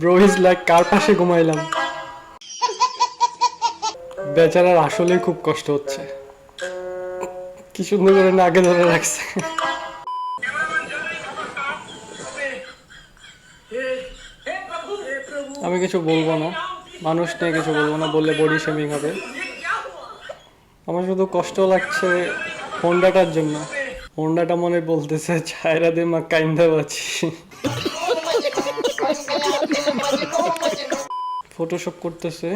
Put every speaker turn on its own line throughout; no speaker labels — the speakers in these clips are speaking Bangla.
ব্রো ইজ লাইক কার পাশে ঘুমাইলাম? বেচারার আসলেই খুব কষ্ট হচ্ছে। কি সুন্দর করে নাকে ধরে রাখছে। আমি কিছু বলব না। মানুষ নিয়ে কিছু বলব না, বললে বডি শেমিং হবে। আমার শুধু কষ্ট লাগছে হোন্ডাটার জন্য। হোন্ডাটা মনে বলতেছে ছায়রা দে মা, কাইন্দা বাছি ফটোশপ করতেছে।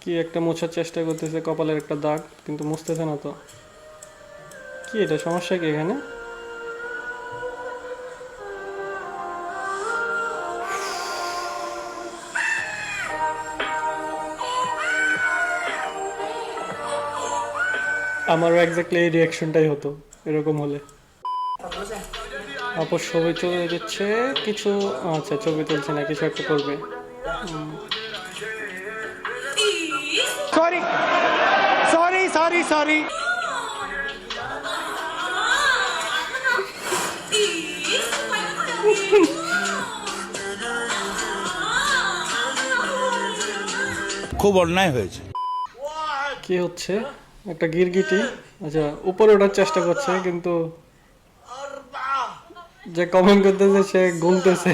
কি একটা মোছার চেষ্টা করতেছে, কপালের একটা দাগ, কিন্তু মুছতেছে না তো। কি এটা, সমস্যা কি এখানে? আমারও এক্স্যাক্টলি এই রিয়াকশনটাই হতো, এরকম হলে। আপু ছবি চলে যাচ্ছে, কিছু আচ্ছা ছবি তুলছে না, কিছু একটা করবে।
Sorry. Sorry, sorry, sorry.
খুব অন্যায় হয়েছে।
কি হচ্ছে? একটা গিরগিটি। আচ্ছা উপরে ওঠার চেষ্টা করছে কিন্তু যে কমেন্ট করতেছে সে গুনতেছে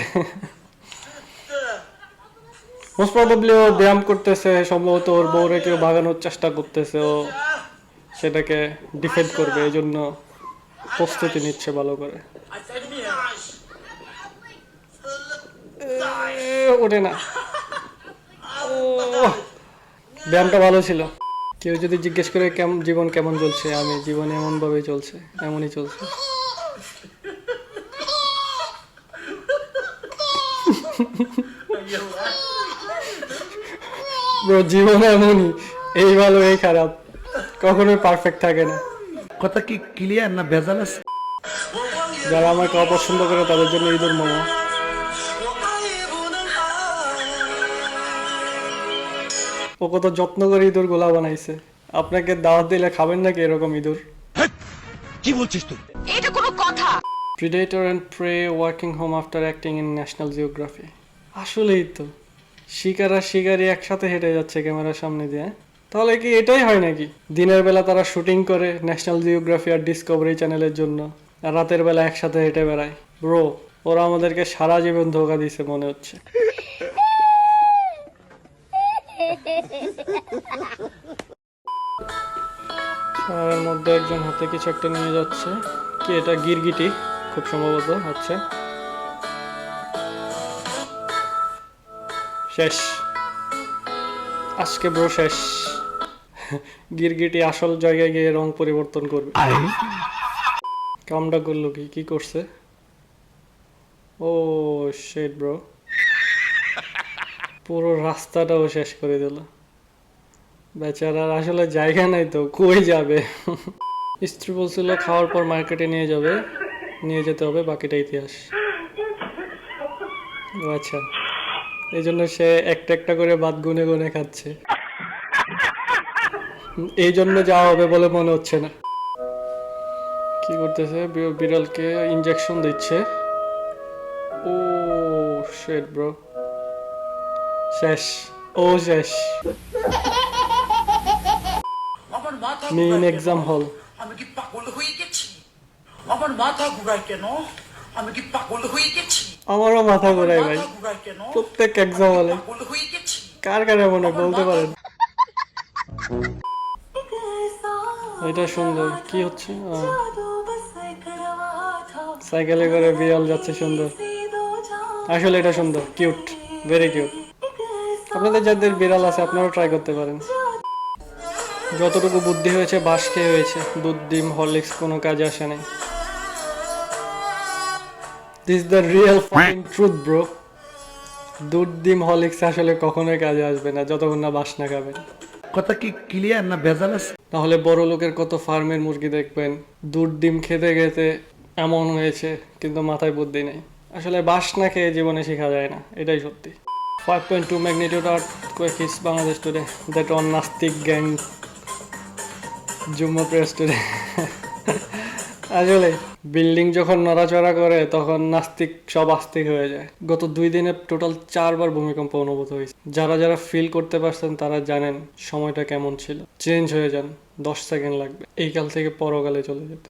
মোস্ট প্রবাবলি ও ব্যায়াম করতেছে, সম্ভবত ওর বউরে কেউ ভাগানোর চেষ্টা করতেছে, ও সেটাকে ডিফেন্ড করবে এই জন্য প্রস্তুতি নিচ্ছে ভালো করে। ওঠে না। ব্যায়ামটা ভালো ছিল। কেউ যদি জিজ্ঞেস করে কেমন জীবন কেমন চলছে, আমি জীবন এমন ভাবে চলছে, এমনই চলছে। Bro, জীবন এমনই। এই ভালো এই খারাপ। কখনোই পারফেক্ট থাকে না।
কথা কি ক্লিয়ার না ভেজাল আছে?
যারা আমাকে অপছন্দ করে তাদের জন্য ইঁদুর মোমো। ও কত যত্ন করে ইঁদুর গোলা বানাইছে। আপনাকে দাওয়াত দিলে খাবেন নাকি এরকম ইঁদুর
কি বলছিস তুই?
এটা কোনো কথা!
Predator and prey working home after acting in National Geography আসলেই তো। শিকার আর শিকারি একসাথে হেঁটে যাচ্ছে ক্যামেরার সামনে দিয়ে। তাহলে কি এটাই হয় নাকি? দিনের বেলা তারা শুটিং করে ন্যাশনাল জিওগ্রাফি আর ডিসকভারি চ্যানেলের জন্য, আর রাতের বেলা একসাথে হেঁটে বেড়ায়। ব্রো ওরা আমাদেরকে সারা জীবন ধোকা দিছে, মনে হচ্ছে। মধ্যে একজন হাতে কিছু একটা নিয়ে যাচ্ছে। কি এটা গিরগিটি? খুব সম্ভবত হচ্ছে শেষ। আজকে ব্রো শেষ। গিরগিটি আসল জায়গায় গিয়ে রং পরিবর্তন করবে। কামটা করল কি? কি করছে? ও শেট ব্রো পুরো রাস্তাটাও শেষ করে দিল। বেচারার আসলে জায়গা নাই তো কই যাবে? স্ত্রী বলছিল খাওয়ার পর মার্কেটে নিয়ে যাবে। নিয়ে যেতে হবে বাকিটা ইতিহাস। ও আচ্ছা। এই জন্য সে একটা একটা করে বাদ গুনে গুনে খাচ্ছে। এই জন্য যাওয়া হবে বলে মনে হচ্ছে না। কি করতেছে? বিড়ালকে ইনজেকশন দিচ্ছে। ও শেট ব্রো শেষ। ও শেষ। মেইন এক্সাম হল
আমি কি পাগল হয়ে গেছি? আমার মাথা ঘুরায় কেন? আমি কি পাগল হয়ে গেছি?
আমারও মাথা ঘোরায় ভাই। প্রত্যেক এক্সাম হলে
পাগল হয়ে গেছি?
কার কার এমন বলতে পারেন? এটা সুন্দর। কি হচ্ছে? সাইকেলে করে বিড়াল যাচ্ছে সুন্দর। আসলে এটা সুন্দর। কিউট। Very cute. আপনাদের যাদের বিড়াল আছে আপনারাও ট্রাই করতে পারেন। যতটুকু বুদ্ধি হয়েছে বাস খেয়ে হয়েছে। দুধ ডিম হরলিক্স কোনো কাজে আসে নাই। This the real fine truth bro দুধ ডিম হরলিক্স আসলে কখনোই কাজে আসবে না যতক্ষণ না বাস না খাবেন
কথা কি ক্লিয়ার না ভেজাল আছে?
তাহলে বড় লোকের কত ফার্মের মুরগি দেখবেন? দুধ ডিম খেতে খেতে এমন হয়েছে কিন্তু মাথায় বুদ্ধি নেই। আসলে বাস না খেয়ে জীবনে শেখা যায় না এটাই সত্যি। Five point two magnitude earthquakes Bangladesh today that on নাস্তিক গ্যাং জুম্মা প্রেস টুডে আসলে, বিল্ডিং যখন নড়াচড়া করে, তখন নাস্তিক সব আস্তিক হয়ে যায়। গত দুই দিনে টোটাল চারবার ভূমিকম্প অনুভূত হয়েছে। যারা যারা ফিল করতে পারছেন, তারা জানেন সময়টা কেমন ছিল। চেঞ্জ হয়ে যান, দশ সেকেন্ড লাগবে। এই কাল থেকে পরকালে চলে যেতে।